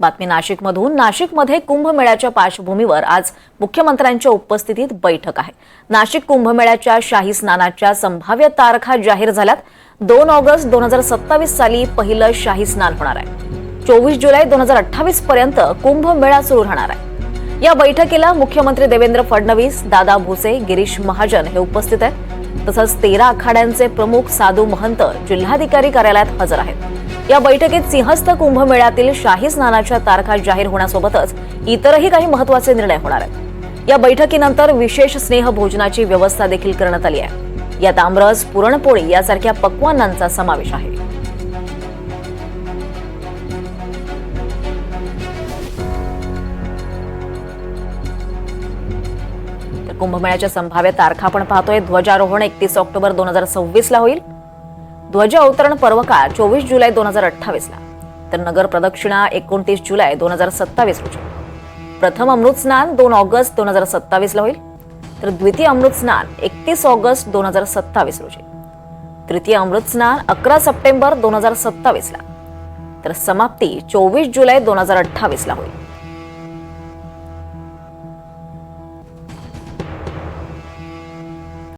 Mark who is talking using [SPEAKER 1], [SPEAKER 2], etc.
[SPEAKER 1] बातमी नाशिकमधून. नाशिकमध्ये कुंभमेळ्याच्या पार्श्वभूमीवर आज मुख्यमंत्र्यांच्या उपस्थितीत बैठक आहे. नाशिक कुंभमेळ्याच्या शाही स्नानाच्या संभाव्य तारखा जाहीर झाल्यात. दोन ऑगस्ट दोन हजार सत्तावीस साली पहिलं शाही स्नान होणार आहे. चोवीस जुलै दोन हजार अठ्ठावीस पर्यंत कुंभमेळा सुरू राहणार आहे. या बैठकीला मुख्यमंत्री देवेंद्र फडणवीस दादा भुसे गिरीश महाजन हे उपस्थित आहेत. तसंच तेरा आखाड्यांचे प्रमुख साधू महंत जिल्हाधिकारी कार्यालयात हजर आहेत. या बैठकीत सिंहस्थ कुंभमेळ्यातील शाही स्नानाच्या तारखा जाहीर होण्यासोबतच इतरही काही महत्त्वाचे निर्णय होणार आहेत. या बैठकीनंतर विशेष स्नेह भोजनाची व्यवस्था देखील करण्यात आली आहे. यात आमरस पुरणपोळी यासारख्या पक्वानांचा समावेश आहे. कुंभमेळ्याच्या संभाव्य तारखा आपण पाहतोय. ध्वजारोहण एकतीस ऑक्टोबर दोन हजार सव्वीस ला होईल. ध्वज अवतरण पर्व काळ चोवीस जुलै दोन हजार अठ्ठावीसला. तर नगर प्रदक्षिणा एकोणतीस जुलै दोन हजार सत्तावीस रोजी. प्रथम अमृत स्नान दोन ऑगस्ट दोन हजार सत्तावीसला होईल. तर द्वितीय अमृत स्नान एकतीस ऑगस्ट दोन हजार सत्तावीस रोजी. तृतीय अमृत स्नान अकरा सप्टेंबर दोन हजार सत्तावीसला. तर समाप्ती चोवीस जुलै दोन हजार अठ्ठावीसला होईल.